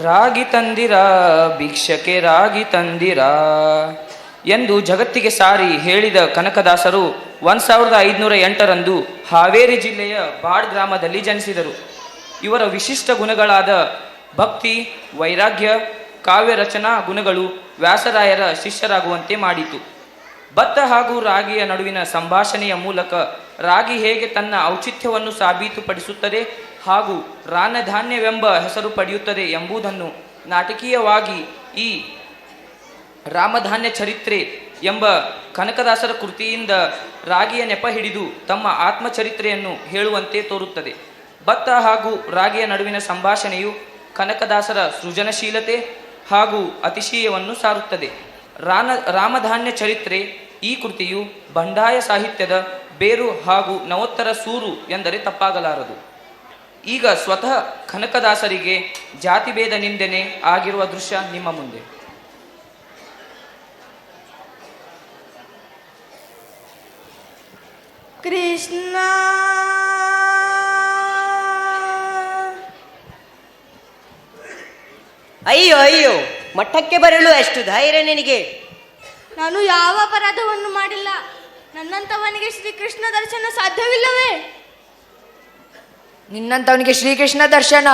ರಾಗಿ ತಂದಿರ, ಭಿಕ್ಷಕ್ಕೆ ರಾಗಿ ತಂದಿರ? ಎಂದು ಜಗತ್ತಿಗೆ ಸಾರಿ ಹೇಳಿದ ಕನಕದಾಸರು ಒಂದು ಸಾವಿರದ ಐದುನೂರ ಎಂಟರಂದು ಹಾವೇರಿ ಜಿಲ್ಲೆಯ ಬಾಡ್ ಗ್ರಾಮದಲ್ಲಿ ಜನಿಸಿದರು. ಇವರ ವಿಶಿಷ್ಟ ಗುಣಗಳಾದ ಭಕ್ತಿ, ವೈರಾಗ್ಯ ಕಾವ್ಯ ರಚನಾ ಗುಣಗಳು ವ್ಯಾಸರಾಯರ ಶಿಷ್ಯರಾಗುವಂತೆ ಮಾಡಿತು. ಭತ್ತ ಹಾಗೂ ರಾಗಿಯ ನಡುವಿನ ಸಂಭಾಷಣೆಯ ಮೂಲಕ ರಾಗಿ ಹೇಗೆ ತನ್ನ ಔಚಿತ್ಯವನ್ನು ಸಾಬೀತುಪಡಿಸುತ್ತದೆ ಹಾಗೂ ರಾನಧಾನ್ಯವೆಂಬ ಹೆಸರು ಪಡೆಯುತ್ತದೆ ಎಂಬುದನ್ನು ನಾಟಕೀಯವಾಗಿ ಈ ರಾಮಧಾನ್ಯ ಚರಿತ್ರೆ ಎಂಬ ಕನಕದಾಸರ ಕೃತಿಯಿಂದ ರಾಗಿಯ ನೆಪ ಹಿಡಿದು ತಮ್ಮ ಆತ್ಮಚರಿತ್ರೆಯನ್ನು ಹೇಳುವಂತೆ ತೋರುತ್ತದೆ. ಭತ್ತ ಹಾಗೂ ರಾಗಿಯ ನಡುವಿನ ಸಂಭಾಷಣೆಯು ಕನಕದಾಸರ ಸೃಜನಶೀಲತೆ ಹಾಗೂ ಅತಿಶಯವನ್ನು ಸಾರುತ್ತದೆ. ರಾನ, ರಾಮಧಾನ್ಯ ಚರಿತ್ರೆ ಈ ಕೃತಿಯು ಬಂಡಾಯ ಸಾಹಿತ್ಯದ ಬೇರು ಹಾಗೂ ನವೋತ್ತರ ಸೂರು ಎಂದರೆ ತಪ್ಪಾಗಲಾರದು. ಈಗ ಸ್ವತಃ ಕನಕದಾಸರಿಗೆ ಜಾತಿಭೇದ ನಿಂದನೆ ಆಗಿರುವ ದೃಶ್ಯ ನಿಮ್ಮ ಮುಂದೆ. ಕೃಷ್ಣ ಅಯ್ಯೋ ಅಯ್ಯೋ. ಮಠಕ್ಕೆ ಬರಲು ಎಷ್ಟು ಧೈರ್ಯ ನಿನಗೆ? ನಾನು ಯಾವ ಅಪರಾಧವನ್ನು ಮಾಡಿಲ್ಲ. ನನ್ನಂತವನಿಗೆ ಶ್ರೀಕೃಷ್ಣ ದರ್ಶನ ಸಾಧ್ಯವಿಲ್ಲವೇ? ನಿನ್ನಂತವನಿಗೆ ಶ್ರೀಕೃಷ್ಣ ದರ್ಶನ?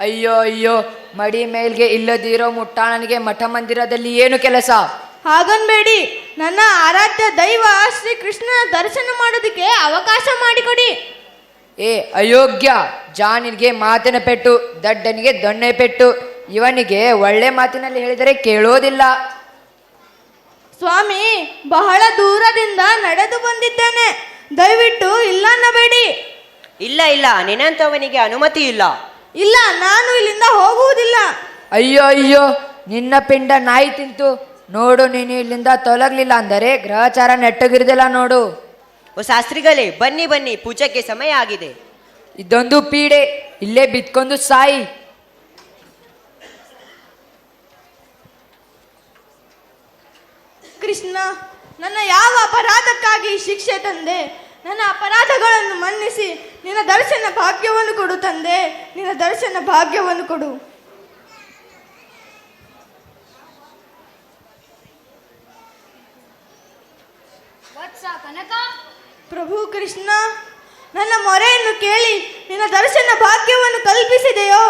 ಅಯ್ಯೋ ಅಯ್ಯೋ ಮಡಿ ಮೇಲ್ಗೆ ಇಲ್ಲದಿರೋ ಮುಟ್ಟಾಣನಿಗೆ ಮಠ ಮಂದಿರದಲ್ಲಿ ಏನು ಕೆಲಸ? ಹಾಗನ್ಬೇಡಿ. ನನ್ನ ಆರಾಧ್ಯ ದೈವ ಶ್ರೀಕೃಷ್ಣನ ದರ್ಶನ ಮಾಡೋದಕ್ಕೆ ಅವಕಾಶ ಮಾಡಿಕೊಡಿ. ಏ ಅಯೋಗ್ಯ ಜಾನಿಗೆ ಮಾತಿನ ಪೆಟ್ಟು ದಡ್ಡನಿಗೆ ದೊಣ್ಣೆ ಪೆಟ್ಟು ಇವನಿಗೆ ಒಳ್ಳೆ ಮಾತಿನಲ್ಲಿ ಹೇಳಿದರೆ ಕೇಳೋದಿಲ್ಲ. ಸ್ವಾಮಿ ಬಹಳ ದೂರದಿಂದ ನಡೆದು ಬಂದಿದ್ದೇನೆ. ದಯವಿಟ್ಟು ಇಲ್ಲ ಅನ್ನಬೇಡಿ. ಇಲ್ಲ ಇಲ್ಲ ನಿನ್ನಂತವನಿಗೆ ಅನುಮತಿ ಇಲ್ಲ. ಇಲ್ಲ ನಾನು ಇಲ್ಲಿಂದ ಹೋಗುವುದಿಲ್ಲ. ಅಯ್ಯೋ ಅಯ್ಯೋ ನಿನ್ನ ಪಿಂಡ ನಾಯಿ ತಿಂತು. ನೋಡು ನೀನು ಇಲ್ಲಿಂದ ತೊಲಗ್ಲಿಲ್ಲ ಅಂದರೆ ಗ್ರಹಚಾರ ನೆಟ್ಟಗಿರ್ದಿಲ್ಲ ನೋಡು. ಓ ಶಾಸ್ತ್ರಿಗಳೇ ಬನ್ನಿ ಬನ್ನಿ ಪೂಜೆಗೆ ಸಮಯ ಆಗಿದೆ. ಇದೊಂದು ಪೀಡೆ ಇಲ್ಲೇ ಬಿತ್ಕೊಂಡು ಸಾಯಿ. ಕೃಷ್ಣ ನನ್ನ ಯಾವ ಅಪರಾಧಕ್ಕಾಗಿ ಶಿಕ್ಷೆ ತಂದೆ? ನನ್ನ ಅಪರಾಧಗಳನ್ನು ಮನ್ನಿಸಿ ನಿನ್ನ ದರ್ಶನ ಭಾಗ್ಯವನ್ನು ಕೊಡು ತಂದೆ ನಿನ್ನ ದರ್ಶನ ಭಾಗ್ಯವನ್ನು ಕೊಡು. ಕನಕ? ಪ್ರಭು ಕೃಷ್ಣ ನನ್ನ ಮೊರೆಯನ್ನು ಕೇಳಿ ನಿನ್ನ ದರ್ಶನ ಭಾಗ್ಯವನ್ನು ಕಲ್ಪಿಸಿದೆಯೋ?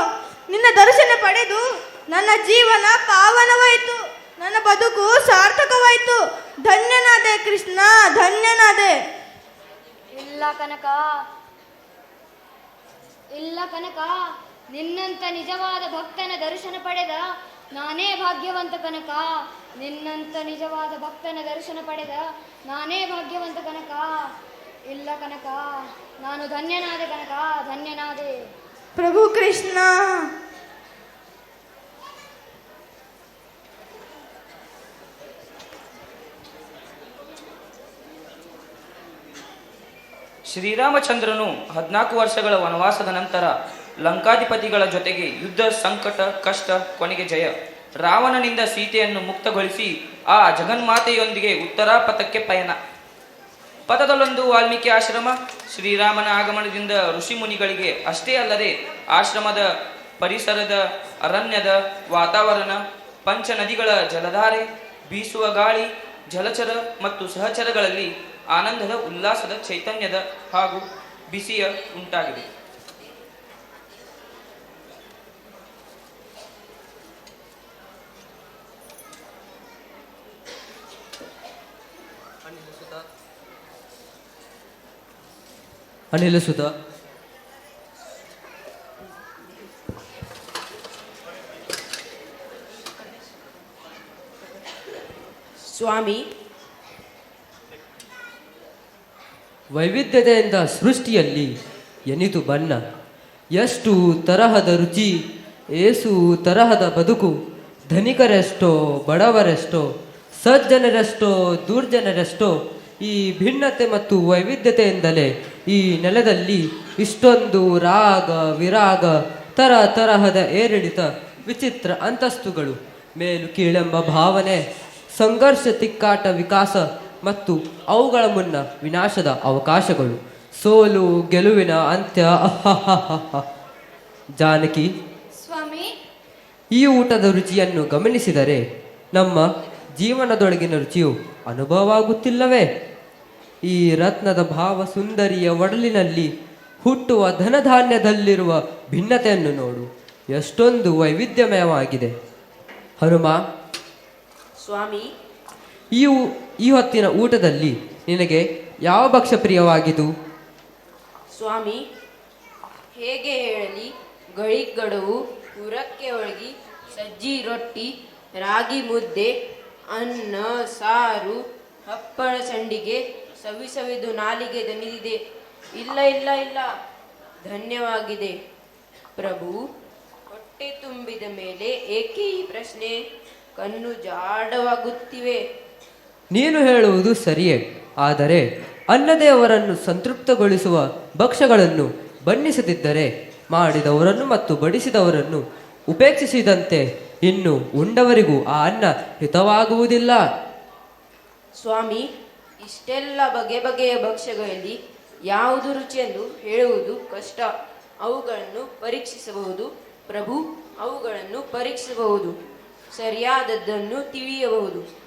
ನಿನ್ನ ದರ್ಶನ ಪಡೆದು ನನ್ನ ಜೀವನ ಪಾವನವಾಯಿತು. ನನ್ನ ಬದುಕು ಸಾರ್ಥಕವಾಯಿತು. ಧನ್ಯನಾದೆ ಕೃಷ್ಣ ಧನ್ಯನಾದೆ. ಇಲ್ಲ ಕನಕ. ಇಲ್ಲ ಕನಕ. ನಿನ್ನಂತ ನಿಜವಾದ ಭಕ್ತನ ದರ್ಶನ ಪಡೆದ ನಾನೇ ಭಾಗ್ಯವಂತ ಕನಕ. ನಿನ್ನಂತ ನಿಜವಾದ ಭಕ್ತನ ದರ್ಶನ ಪಡೆದ ನಾನೇ ಭಾಗ್ಯವಂತ ಕನಕ. ಇಲ್ಲ ಕನಕ. ನಾನು ಧನ್ಯನಾದೆ ಕನಕ. ಧನ್ಯನಾದೆ. ಪ್ರಭು ಕೃಷ್ಣ. ಶ್ರೀರಾಮಚಂದ್ರನು ಹದಿನಾಲ್ಕು ವರ್ಷಗಳ ವನವಾಸದ ನಂತರ ಲಂಕಾಧಿಪತಿಗಳ ಜೊತೆಗೆ ಯುದ್ಧ ಸಂಕಟ, ಕಷ್ಟ, ಕೊನೆಗೆ ಜಯ. ರಾವಣನಿಂದ ಸೀತೆಯನ್ನು ಮುಕ್ತಗೊಳಿಸಿ ಆ ಜಗನ್ಮಾತೆಯೊಂದಿಗೆ ಉತ್ತರಾಪಥಕ್ಕೆ ಪಯಣ. ಪಥದಲ್ಲೊಂದು ವಾಲ್ಮೀಕಿ ಆಶ್ರಮ, ಶ್ರೀರಾಮನ ಆಗಮನದಿಂದ ಋಷಿ ಮುನಿಗಳಿಗೆ ಅಷ್ಟೇ ಅಲ್ಲದೆ ಆಶ್ರಮದ ಪರಿಸರದ ಅರಣ್ಯದ ವಾತಾವರಣ ಪಂಚ ನದಿಗಳ ಜಲಧಾರೆ, ಬೀಸುವ ಗಾಳಿ, ಜಲಚರ ಮತ್ತು ಸಹಚರಗಳಲ್ಲಿ ಆನಂದದ ಉಲ್ಲಾಸದ ಚೈತನ್ಯದ ಹಾಗೂ ಬಿಸಿಯ ಉಂಟಾಗಿದೆ. ಅನಿಲ ಸುತ ಸ್ವಾಮಿ ವೈವಿಧ್ಯತೆಯಿಂದ ಸೃಷ್ಟಿಯಲ್ಲಿ ಎನಿತು ಬಣ್ಣ. ಎಷ್ಟು ತರಹದ ರುಚಿ, ಏಸು ತರಹದ ಬದುಕು, ಧನಿಕರೆಷ್ಟೋ, ಬಡವರೆಷ್ಟೋ, ಸಜ್ಜನರೆಷ್ಟೋ, ದುರ್ಜನರೆಷ್ಟೋ, ಈ ಭಿನ್ನತೆ ಮತ್ತು ವೈವಿಧ್ಯತೆಯಿಂದಲೇ ಈ ನೆಲದಲ್ಲಿ ಇಷ್ಟೊಂದು ರಾಗ, ವಿರಾಗ, ತರ ತರಹದ ಏರಿಳಿತ, ವಿಚಿತ್ರ ಅಂತಸ್ತುಗಳು, ಮೇಲು ಕೀಳೆಂಬ ಭಾವನೆ, ಸಂಘರ್ಷ ತಿಕ್ಕಾಟ ವಿಕಾಸ ಮತ್ತು ಅವುಗಳ ಮುನ್ನ ವಿನಾಶದ ಅವಕಾಶಗಳು. ಸೋಲು ಗೆಲುವಿನ ಅಂತ್ಯ. ಜಾನಕಿ ಸ್ವಾಮಿ. ಈ ಊಟದ ರುಚಿಯನ್ನು ಗಮನಿಸಿದರೆ ನಮ್ಮ ಜೀವನದೊಳಗಿನ ರುಚಿಯು ಅನುಭವವಾಗುತ್ತಿಲ್ಲವೇ ಈ ರತ್ನದ ಭಾವ ಸುಂದರಿಯ ಒಡಲಿನಲ್ಲಿ ಹುಟ್ಟುವ ಧನಧಾನ್ಯದಲ್ಲಿರುವ ಭಿನ್ನತೆಯನ್ನು ನೋಡು. ಎಷ್ಟೊಂದು ವೈವಿಧ್ಯಮಯವಾಗಿದೆ. ಹನುಮ. ಸ್ವಾಮಿ. ಈ ಈ ಹೊತ್ತಿನ ಊಟದಲ್ಲಿ ನಿನಗೆ ಯಾವ ಭಕ್ಷ್ಯ ಪ್ರಿಯವಾಗಿತು ಸ್ವಾಮಿ, ಹೇಗೆ ಹೇಳಲಿ? ಗಳಿಗಡುವು ಉರಕ್ಕೆ ಒಳಗಿ ಸಜ್ಜಿ ರೊಟ್ಟಿ, ರಾಗಿ ಮುದ್ದೆ, ಅನ್ನ, ಸಾರು, ಹಪ್ಪಳ ಸಂಡಿಗೆ, ಸವಿ ಸವಿದು ನಾಲಿಗೆ ದನಿದಿದೆ. ಇಲ್ಲ ಇಲ್ಲ ಇಲ್ಲ. ಧನ್ಯವಾಗಿದೆ. ಪ್ರಭು, ಹೊಟ್ಟೆ ತುಂಬಿದ ಮೇಲೆ ಏಕೆ ಈ ಪ್ರಶ್ನೆ. ಕಣ್ಣು ಜಾಡವಾಗುತ್ತಿವೆ. ನೀನು ಹೇಳುವುದು ಸರಿಯೇ, ಆದರೆ ಅನ್ನದೇವರನ್ನು ಸಂತೃಪ್ತಗೊಳಿಸುವ ಭಕ್ಷ್ಯಗಳನ್ನು ಬಣ್ಣಿಸದಿದ್ದರೆ ಮಾಡಿದವರನ್ನು ಮತ್ತು ಬಡಿಸಿದವರನ್ನು ಉಪೇಕ್ಷಿಸಿದಂತೆ ಇನ್ನು ಉಂಡವರಿಗೂ ಆ ಅನ್ನ ಹಿತವಾಗುವುದಿಲ್ಲ. ಸ್ವಾಮಿ, ಇಷ್ಟೆಲ್ಲ ಬಗೆ ಬಗೆಯ ಭಕ್ಷ್ಯಗಳಲ್ಲಿ ಯಾವುದು ರುಚಿಯೆಂದು ಹೇಳುವುದು ಕಷ್ಟ. ಅವುಗಳನ್ನು ಪರೀಕ್ಷಿಸಬಹುದು. ಪ್ರಭು, ಅವುಗಳನ್ನು ಪರೀಕ್ಷಿಸಬಹುದು. ಸರಿಯಾದದ್ದನ್ನು ತಿಳಿಯಬಹುದು.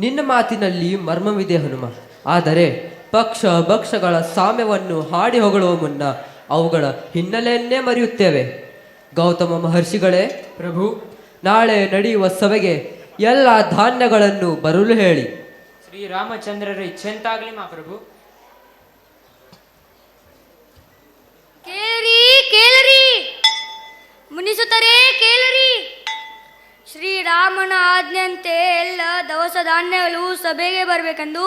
ನಿನ್ನ ಮಾತಿನಲ್ಲಿ ಮರ್ಮವಿದೆ ಹನುಮ. ಆದರೆ ಪಕ್ಷ ಭಕ್ಷಗಳ ಸಾಮ್ಯವನ್ನು ಹಾಡಿ ಹೊಗಳುವ ಮುನ್ನ ಅವುಗಳ ಹಿನ್ನೆಲೆಯನ್ನೇ ಮರೆಯುತ್ತೇವೆ. ಗೌತಮ ಮಹರ್ಷಿಗಳೇ ಪ್ರಭು ನಾಳೆ ನಡೆಯುವ ಸಭೆಗೆ ಎಲ್ಲ ಧಾನ್ಯಗಳನ್ನು ಬರಲು ಹೇಳಿ. ಶ್ರೀರಾಮಚಂದ್ರರ ಇಚ್ಛೆಂತಾಗ್ಲಿ ಮಾ ಪ್ರಭು. ಕೇಳರಿ ಕೇಳರಿ. ಮುನಿಸುತ್ತರೇ ಕೇಳಿರಿ. ಶ್ರೀರಾಮನ ಆಜ್ಞೆಯಂತೆ ಎಲ್ಲ ದವಸ ಧಾನ್ಯಗಳು ಸಭೆಗೆ ಬರಬೇಕೆಂದು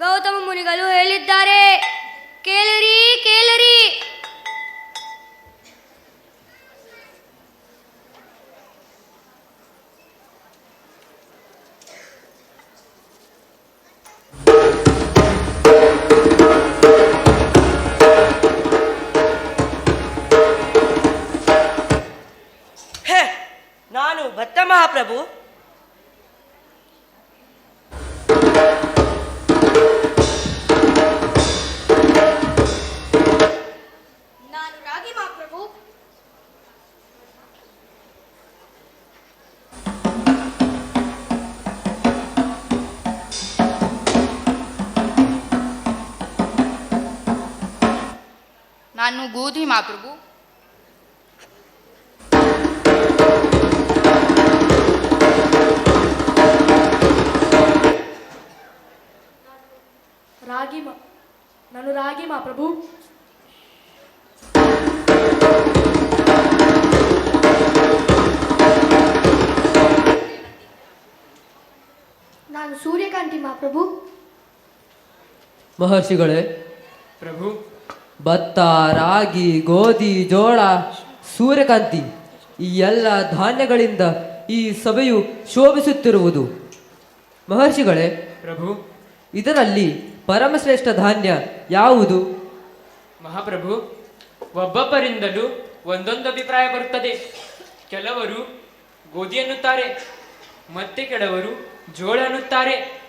ಗೌತಮ ಮುನಿಗಳು ಹೇಳಿದ್ದಾರೆ. ಕೇಳಿರಿ ಕೇಳಿರಿ. ನಾನು ಗೋಧಿ ಮಾಪ್ರಭು ರಾಗಿ ಮಾ ನಾನು ರಾಗಿ ಮಾ ಪ್ರಭು. ನಾನು ಸೂರ್ಯಕಾಂತಿ ಮಾ ಪ್ರಭು. ಮಹರ್ಷಿಗಳೇ ಪ್ರಭು ಭತ್ತ ರಾಗಿ ಗೋಧಿ ಜೋಳ ಸೂರ್ಯಕಾಂತಿ ಈ ಎಲ್ಲ ಧಾನ್ಯಗಳಿಂದ ಈ ಸಭೆಯು ಶೋಭಿಸುತ್ತಿರುವುದು. ಮಹರ್ಷಿಗಳೇ ಪ್ರಭು ಇದರಲ್ಲಿ ಪರಮಶ್ರೇಷ್ಠ ಧಾನ್ಯ ಯಾವುದು? ಮಹಾಪ್ರಭು ಒಬ್ಬೊಬ್ಬರಿಂದಲೂ ಒಂದೊಂದು ಅಭಿಪ್ರಾಯ ಬರುತ್ತದೆ. ಕೆಲವರು ಗೋಧಿ ಅನ್ನುತ್ತಾರೆ ಮತ್ತೆ ಕೆಲವರು ಜೋಳ ಅನ್ನುತ್ತಾರೆ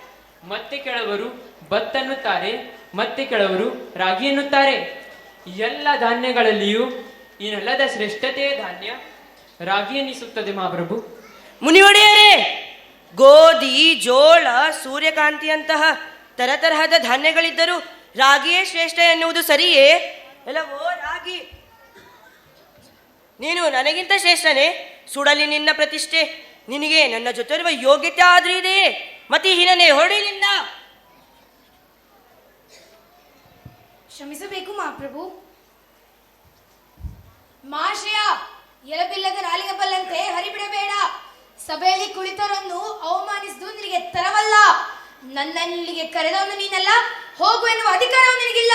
ಮತ್ತೆ ಕೆಲವರು ಭತ್ತ ಅನ್ನುತ್ತಾರೆ ಮತ್ತೆ ಕೆಲವರು ರಾಗಿ ಎನ್ನುತ್ತಾರೆ ಎಲ್ಲ ಧಾನ್ಯಗಳಲ್ಲಿಯೂ ಈ ನೆಲದ ಶ್ರೇಷ್ಠತೆಯ ಧಾನ್ಯ ರಾಗಿ ಮಾಪ್ರಭು ಮಹಾಪ್ರಭು. ಮುನಿಯೊಡೆಯರೇ ಗೋಧಿ, ಜೋಳ, ಸೂರ್ಯಕಾಂತಿಯಂತಹ ತರತರಹದ ಧಾನ್ಯಗಳಿದ್ದರೂ ರಾಗಿಯೇ ಶ್ರೇಷ್ಠ ಎನ್ನುವುದು ಸರಿಯೇ? ಎಲ್ಲವೋ ರಾಗಿ. ನೀನು ನನಗಿಂತ ಶ್ರೇಷ್ಠನೇ, ಸುಡಲಿ ನಿನ್ನ ಪ್ರತಿಷ್ಠೆ. ನಿನಗೆ ನನ್ನ ಜೊತೆ ಇರುವ ಯೋಗ್ಯತೆ ಆದ್ರೂ ಇದೆಯೇ? ಮತಿಹೀನನೇ ಹೊರಡಿಲಿಲ್ಲ ಕ್ಷಮಿಸಬೇಕು ಮಹಾಪ್ರಭು. ಮಾಶ್ರಯ ಎಲಬಿಲ್ಲದ ನಾಲಿಗೆ ಬಲ್ಲಂತೆ ಹರಿಬಿಡಬೇಡ. ಸಭೆಯಲ್ಲಿ ಕುಳಿತರನ್ನು ಅವಮಾನಿಸಿದು ನಿನಗೆ ತರವಲ್ಲ. ನನ್ನಲ್ಲಿಗೆ ಕರೆದವನು ನೀನಲ್ಲ ಹೋಗು ಎನ್ನುವ ಅಧಿಕಾರವನ್ನು ನಿನಗಿಲ್ಲ.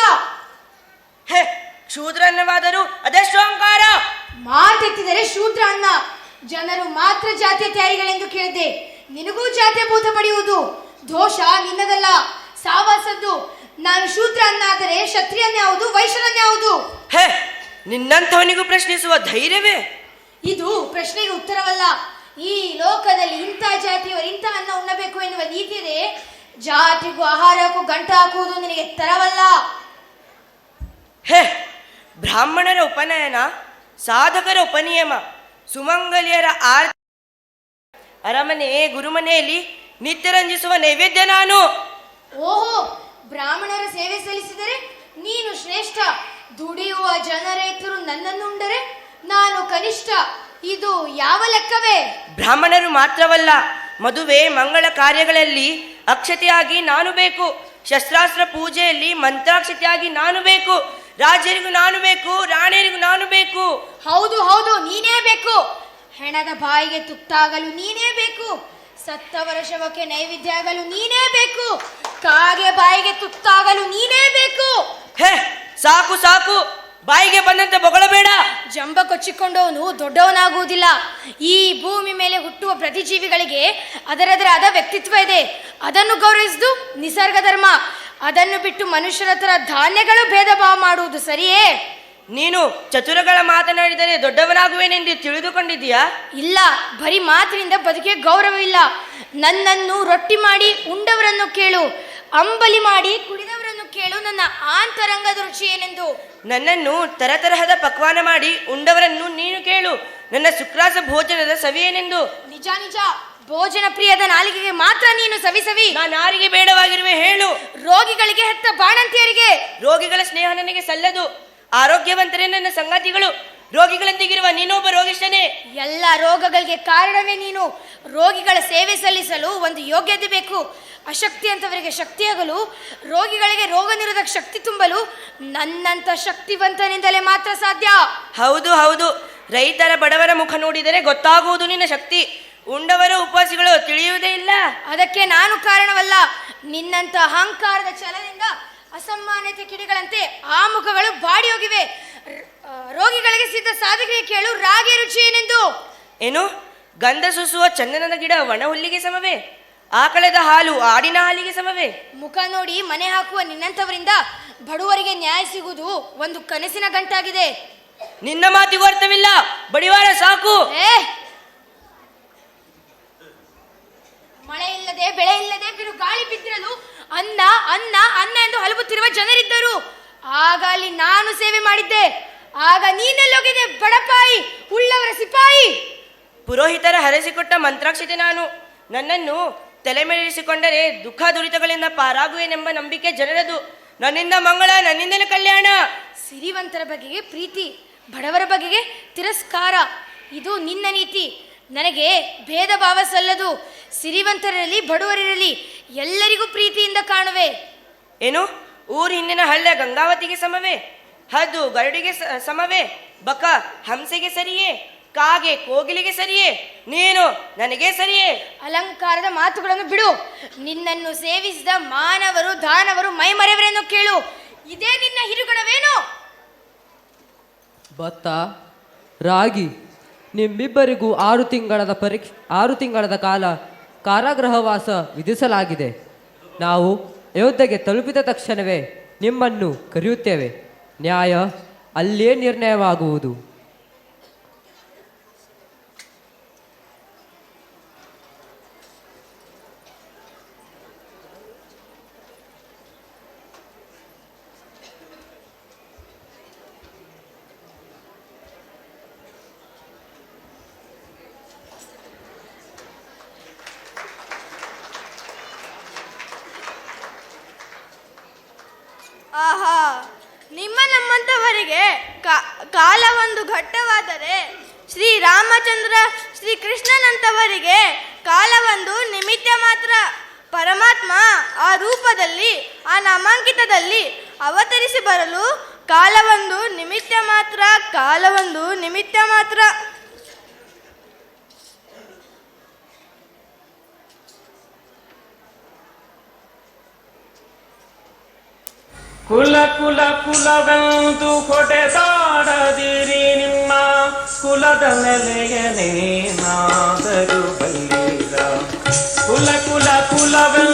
ಹೇ ಕ್ಷೂದ್ರನ್ನವಾದರೂ ಅದೆಷ್ಟು ಅಹಂಕಾರ? ಮಾತೆತ್ತಿದರೆ ಶೂದ್ರ ಅನ್ನ. ಜನರು ಮಾತ್ರ ಜಾತಿಯ ತ್ಯಾರಿಗಳೆಂದು ಕೇಳಿದೆ ನಿನಗೂ ಜಾತಿಯ ಭೂತ ಪಡೆಯುವುದು. ದೋಷ ನಿನ್ನದಲ್ಲ. ಸಾವಾಸದ್ದು ನಾನು ಶೂದ್ರ ಅನ್ನಾದರೆ ಕ್ಷತ್ರಿಯನ್ಯಾವುದು ವೈಶ್ಯರನ್ಯಾವುದು ಹೇ ನಿನ್ನಂಥವನಿಗೂ ಪ್ರಶ್ನಿಸುವ ಧೈರ್ಯವೇ? ಇದು ಪ್ರಶ್ನೆಗೆ ಉತ್ತರವಲ್ಲ. ಈ ಲೋಕದಲ್ಲಿ ಇಂಥ ಜಾತಿಯವರು ಇಂಥ ಅನ್ನ ಉಣ್ಣಬೇಕು ಎನ್ನುವ ನೀತಿ ಇದೆ ಜಾತಿಗೂ ಆಹಾರಕ್ಕೂ ಗಂಟ ಹಾಕುವುದು ನಿನಗೆ ತರವಲ್ಲ ಹೇ ಬ್ರಾಹ್ಮಣರ ಉಪನಯನ ಸಾಧಕರ ಉಪನಿಯಮ ಸುಮಂಗಲಿಯರ ಆರ್ ಅರಮನೆ ಗುರುಮನೆಯಲ್ಲಿ ನಿತ್ಯ ರಂಜಿಸುವ ನೈವೇದ್ಯ ನಾನು. ಓಹೋ ಬ್ರಾಹ್ಮಣರ ಸೇವೆ ಸಲ್ಲಿಸಿದರೆ ನೀನು ಶ್ರೇಷ್ಠ. ದುಡಿಯುವ ಜನರೈತರು ನನ್ನನ್ನು ಉಂಡರೆ ನಾನು ಕನಿಷ್ಠ. ಇದು ಯಾವ ಲೆಕ್ಕವೇ? ಬ್ರಾಹ್ಮಣರು ಮಾತ್ರವಲ್ಲ ಮದುವೆ ಮಂಗಳ ಕಾರ್ಯಗಳಲ್ಲಿ ಅಕ್ಷತೆಯಾಗಿ ನಾನು ಬೇಕು. ಶಸ್ತ್ರಾಸ್ತ್ರ ಪೂಜೆಯಲ್ಲಿ ಮಂತ್ರಾಕ್ಷತೆಯಾಗಿ ನಾನು ಬೇಕು. ರಾಜರಿಗೂ ನಾನು ಬೇಕು ರಾಣಿಯರಿಗೂ ನಾನು ಬೇಕು. ಹೌದು ಹೌದು ನೀನೇ ಬೇಕು. ಹೆಣದ ಬಾಯಿಗೆ ತುತ್ತಾಗಲು ನೀನೇ ಬೇಕು. ಸತ್ತವರ ಶವಕ್ಕೆ ನೈವೇದ್ಯ ಆಗಲು ನೀನೇ ಬೇಕು. ಕಾಗೆ ಬಾಯಿಗೆ ತುತ್ತಾಗಲು ನೀನೇ ಬೇಕು. ಹೇ ಸಾಕು ಸಾಕು. ಬಾಯಿಗೆ ಬಂದಂತೆ ಬೊಗಳಬೇಡ. ಜಂಬ ಕೊಚ್ಚಿಕೊಂಡವನು ದೊಡ್ಡವನಾಗುವುದಿಲ್ಲ. ಈ ಭೂಮಿ ಮೇಲೆ ಹುಟ್ಟುವ ಪ್ರತಿ ಜೀವಿಗಳಿಗೆ ಅದರದರ ಆದ ವ್ಯಕ್ತಿತ್ವ ಇದೆ. ಅದನ್ನು ಗೌರವಿಸಿದು ನಿಸರ್ಗ ಧರ್ಮ ಅದನ್ನು ಬಿಟ್ಟು ಮನುಷ್ಯರ ಹತ್ರ ಧಾನ್ಯಗಳು ಭೇದ ಭಾವ ಮಾಡುವುದು ಸರಿಯೇ? ನೀನು ಚತುರಗಳ ಮಾತನಾಡಿದರೆ ದೊಡ್ಡವನಾಗುವೇನೆಂದು ತಿಳಿದುಕೊಂಡಿದ್ದೀಯಾ? ಇಲ್ಲ ಬರೀ ಮಾತಿನಿಂದ ಬದುಕಿಗೆ ಗೌರವವಿಲ್ಲ. ನನ್ನನ್ನು ರೊಟ್ಟಿ ಮಾಡಿ ಉಂಡವರನ್ನು ಕೇಳು ಅಂಬಲಿ ಮಾಡಿ ಕುಡಿದವರನ್ನು ಕೇಳು ನನ್ನ ಆಂತರಂಗದ ರುಚಿ ಏನೆಂದು? ನನ್ನನ್ನು ತರತರಹದ ಪಕ್ವಾನ ಮಾಡಿ ಉಂಡವರನ್ನು ನೀನು ಕೇಳು ನನ್ನ ಶುಕ್ರಾಸ ಭೋಜನದ ಸವಿಯೇನೆಂದು ನಿಜ ನಿಜ. ಭೋಜನ ಪ್ರಿಯದ ನಾಲಿಗೆಗೆ ಮಾತ್ರ ನೀನು ಸವಿ ಸವಿ. ನಾನು ಯಾರಿಗೆ ಬೇಡವಾಗಿರುವೆ ಹೇಳು. ರೋಗಿಗಳಿಗೆ ಹೆತ್ತ ಬಾಣಂತಿಯರಿಗೆ. ರೋಗಿಗಳ ಸ್ನೇಹ ನನಗೆ ಸಲ್ಲದು. ಆರೋಗ್ಯವಂತರೇ ನನ್ನ ಸಂಗಾತಿಗಳು ರೋಗಿಗಳಂತಿಗಿರುವ ನೀನೊಬ್ಬ ರೋಗಿಷ್ಟನೇ ಎಲ್ಲ ರೋಗಗಳಿಗೆ ಕಾರಣವೇ ನೀನು. ರೋಗಿಗಳ ಸೇವೆ ಸಲ್ಲಿಸಲು ಒಂದು ಯೋಗ್ಯತೆ ಬೇಕು. ಅಶಕ್ತಿ ಅಂತವರಿಗೆ ಶಕ್ತಿಯಾಗಲು ರೋಗಿಗಳಿಗೆ ರೋಗ ನಿರೋಧಕ ಶಕ್ತಿ ತುಂಬಲು ನನ್ನಂತ ಶಕ್ತಿವಂತನಿಂದಲೇ ಮಾತ್ರ ಸಾಧ್ಯ. ಹೌದು ಹೌದು. ರೈತರ ಬಡವರ ಮುಖ ನೋಡಿದರೆ ಗೊತ್ತಾಗುವುದು ನಿನ್ನ ಶಕ್ತಿ. ಉಂಡವರ ಉಪವಾಸಿಗಳು ತಿಳಿಯುವುದೇ ಇಲ್ಲ. ಅದಕ್ಕೆ ನಾನು ಕಾರಣವಲ್ಲ. ನಿನ್ನಂತ ಅಹಂಕಾರದ ಛಲದಿಂದ ಅಸಮಾನ್ಯತೆ ಕಿಡಿಗಳಂತೆ ಆ ಮುಖಗಳು ಬಾಡಿ ಹೋಗಿವೆ. ರೋಗಿಗಳಿಗೆ ಸಿದ್ಧ ಸಾಧಕರಿಗೆ ಕೇಳು ರಾಗಿ ರುಚಿ ಏನೆಂದು? ಏನು? ಗಂಧ ಸುಸುವ ಚಂದನದ ಗಿಡ ಒಣ ಹುಲ್ಲಿಗೆ ಸಮವೇ? ಆಕಳದ ಹಾಲು ಆಡಿನ ಹಾಲಿಗೆ ಸಮವೇ? ಮುಖ ನೋಡಿ ಮನೆ ಹಾಕುವ ನಿನ್ನಂಥವರಿಂದ ಬಡವರಿಗೆ ನ್ಯಾಯ ಸಿಗುವುದು ಒಂದು ಕನಸಿನ ಗಂಟಾಗಿದೆ. ನಿನ್ನ ಮಾತಿಗೂ ಅರ್ಥವಿಲ್ಲ. ಬಡಿವಾರ ಸಾಕು. ಏ! ಮಳೆ ಇಲ್ಲದೆ ಬೆಳೆ ಇಲ್ಲದೆ ಬಿರು ಗಾಳಿ ಬಿದ್ದಿರಲು ಅನ್ನ ಅನ್ನ ಅನ್ನ ಎಂದು ಆಗ ಅಲ್ಲಿ ನಾನು ಸೇವೆ ಮಾಡಿದ್ದೆ. ಆಗ ನೀನೆಲ್ಲೋಗಿದೆ ಬಡಪಾಯಿ ಉಳ್ಳವರ ಸಿಪಾಯಿ. ಪುರೋಹಿತರ ಹರಸಿಕೊಟ್ಟ ಮಂತ್ರಾಕ್ಷತೆ ನಾನು. ನನ್ನನ್ನು ತಲೆಮೇಲಿಸಿಕೊಂಡರೆ ದುಃಖ ದುರಿತಗಳಿಂದ ಪಾರಾಗುವೆನೆಂಬ ನಂಬಿಕೆ ಜನರದು. ನನ್ನಿಂದ ಮಂಗಳ ನನ್ನಿಂದಲೇ ಕಲ್ಯಾಣ. ಸಿರಿವಂತರ ಬಗೆಗೆ ಪ್ರೀತಿ ಬಡವರ ಬಗೆಗೆ ತಿರಸ್ಕಾರ. ಇದು ನಿನ್ನ ನೀತಿ. ನನಗೆ ಭೇದ ಭಾವ ಸಲ್ಲದು. ಸಿರಿವಂತರಲ್ಲಿ ಬಡವರಿರಲಿ. ಎಲ್ಲರಿಗೂ ಪ್ರೀತಿಯಿಂದ ಕಾಣುವೆ. ಏನು? ಊರು ಹಿಂದಿನ ಹಳ್ಳ ಗಂಗಾವತಿಗೆ ಸಮವೇ ಹದ್ದು ಗರುಡಿಗೆ ಸಮವೇ ಬಕ ಹಂಸೆಗೆ ಸರಿಯೇ ಕಾಗೆ ಕೋಗಿಲಿಗೆ ಸರಿಯೇ ನೀನು ನನಗೆ ಸರಿಯೇ. ಅಲಂಕಾರದ ಮಾತುಗಳನ್ನು ಬಿಡು. ನಿನ್ನನ್ನು ಸೇವಿಸಿದ ಮಾನವರು ದಾನವರು ಮೈಮರೆಯವರೆನ್ನು ಕೇಳು. ಇದೇ ನಿನ್ನ ಹಿರುಗುಣವೇನು ಭತ್ತ ರಾಗಿ ನಿಮ್ಮಿಬ್ಬರಿಗೂ ಆರು ತಿಂಗಳದ ಪರೀಕ್ಷೆ ಆರು ತಿಂಗಳದ ಕಾಲ ಕಾರಾಗೃಹವಾಸ ವಿಧಿಸಲಾಗಿದೆ. ನಾವು ಅಯೋಧ್ಯೆಗೆ ತಲುಪಿದ ತಕ್ಷಣವೇ ನಿಮ್ಮನ್ನು ಕರೆಯುತ್ತೇವೆ. ನ್ಯಾಯ ಅಲ್ಲೇ ನಿರ್ಣಯವಾಗುವುದು. ಶ್ರೀ ಕೃಷ್ಣನಂತವರಿಗೆ ಕಾಲವೊಂದು ನಿಮಿತ್ತ ಮಾತ್ರ. ಪರಮಾತ್ಮ ಆ ರೂಪದಲ್ಲಿ, ಆ ನಾಮಾಂಕಿತದಲ್ಲಿ ಅವತರಿಸಿ ಬರಲು ಕಾಲವೊಂದು ನಿಮಿತ್ತ ಮಾತ್ರ, ಕಾಲವೊಂದು ನಿಮಿತ್ತ ಮಾತ್ರ. ಕುಲ ಕುಲ ಕುಲವೆಂದು ಹೊಡೆದಾಡದಿರಿ ನಿಮ್ಮ ಕುಲದ ನೆಲೆಯನೇನಾದರೂ ಬಲ್ಲಿರ? ಕುಲ ಕುಲ ಕುಲವೆಂದು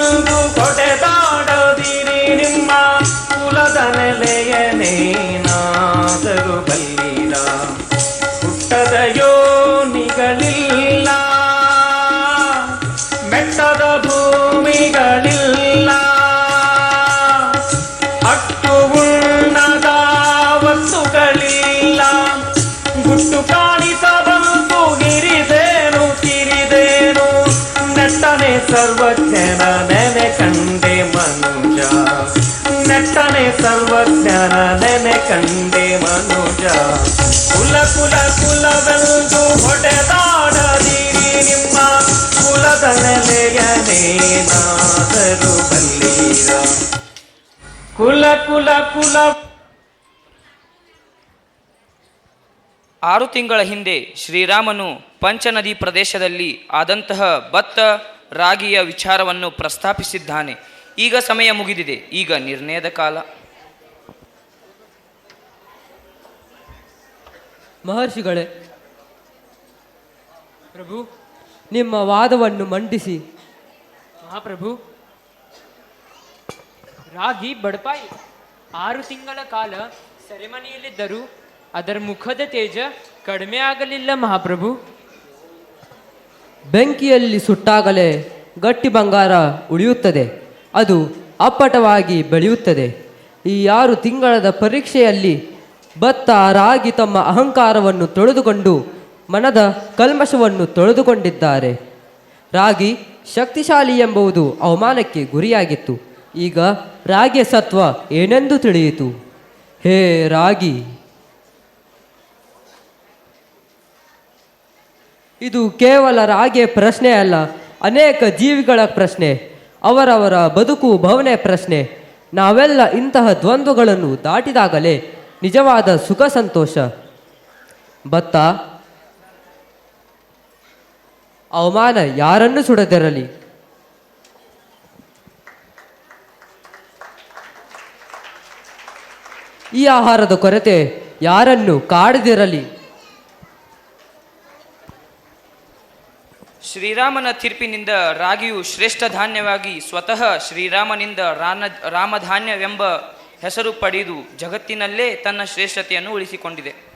ಸರ್ವಜ್ಞನ ನೆನೆ ಕಂಡೆ ಮನುಜ. ಕುಲ ಕುಲ, ಕುಲವೆಂದು ಹೊಡೆದಾಡದಿರಿ ನಿಮ್ಮ ಕುಲದ ನೆಲೆಯನೇನಾದರೂ ಬಲ್ಲೀರ. ಕುಲ ಕುಲ ಕುಲ. ಆರು ತಿಂಗಳ ಹಿಂದೆ ಶ್ರೀರಾಮನು ಪಂಚನದಿ ಪ್ರದೇಶದಲ್ಲಿ ಆದಂತಹ ಭತ್ತ ರಾಗಿಯ ವಿಚಾರವನ್ನು ಪ್ರಸ್ತಾಪಿಸಿದ್ದಾನೆ. ಈಗ ಸಮಯ ಮುಗಿದಿದೆ. ಈಗ ನಿರ್ಣಯದ ಕಾಲ. ಮಹರ್ಷಿಗಳೇ ಪ್ರಭು ನಿಮ್ಮ ವಾದವನ್ನು ಮಂಡಿಸಿ. ಮಹಾಪ್ರಭು ರಾಗಿ ಬಡಪಾಯಿ ಆರು ತಿಂಗಳ ಕಾಲ ಸೆರೆಮನೆಯಲ್ಲಿದ್ದರೂ ಅದರ ಮುಖದ ತೇಜ ಕಡಿಮೆ ಆಗಲಿಲ್ಲ ಮಹಾಪ್ರಭು. ಬೆಂಕಿಯಲ್ಲಿ ಸುಟ್ಟಾಗಲೇ ಗಟ್ಟಿ ಬಂಗಾರ ಉಳಿಯುತ್ತದೆ ಅದು ಅಪ್ಪಟವಾಗಿ ಬೆಳೆಯುತ್ತದೆ. ಈ ಆರು ತಿಂಗಳದ ಪರೀಕ್ಷೆಯಲ್ಲಿ ಭತ್ತ ರಾಗಿ ತಮ್ಮ ಅಹಂಕಾರವನ್ನು ತೊಳೆದುಕೊಂಡು ಮನದ ಕಲ್ಮಶವನ್ನು ತೊಳೆದುಕೊಂಡಿದ್ದಾರೆ. ರಾಗಿ ಶಕ್ತಿಶಾಲಿ ಎಂಬುದು ಅವಮಾನಕ್ಕೆ ಗುರಿಯಾಗಿತ್ತು. ಈಗ ರಾಗಿಯ ಸತ್ವ ಏನೆಂದು ತಿಳಿಯಿತು? ಹೇ ರಾಗಿ! ಇದು ಕೇವಲ ರಾಗಿಯ ಪ್ರಶ್ನೆ ಅಲ್ಲ, ಅನೇಕ ಜೀವಿಗಳ ಪ್ರಶ್ನೆ, ಅವರವರ ಬದುಕು ಭವನೆ ಪ್ರಶ್ನೆ. ನಾವೆಲ್ಲ ಇಂತಹ ದ್ವಂದ್ವಗಳನ್ನು ದಾಟಿದಾಗಲೇ ನಿಜವಾದ ಸುಖ ಸಂತೋಷ. ಭತ್ತ. ಅವಮಾನ ಯಾರನ್ನು ಸುಡದಿರಲಿ? ಈ ಆಹಾರದ ಕೊರತೆ ಯಾರನ್ನು ಕಾಡದಿರಲಿ? ಶ್ರೀರಾಮನ ತೀರ್ಪಿನಿಂದ ರಾಗಿಯು ಶ್ರೇಷ್ಠ ಧಾನ್ಯವಾಗಿ ಸ್ವತಃ ಶ್ರೀರಾಮನಿಂದ ರಾಮಧಾನ್ಯವೆಂಬ ಹೆಸರು ಪಡೆದು ಜಗತ್ತಿನಲ್ಲೇ ತನ್ನ ಶ್ರೇಷ್ಠತೆಯನ್ನು ಉಳಿಸಿಕೊಂಡಿದೆ.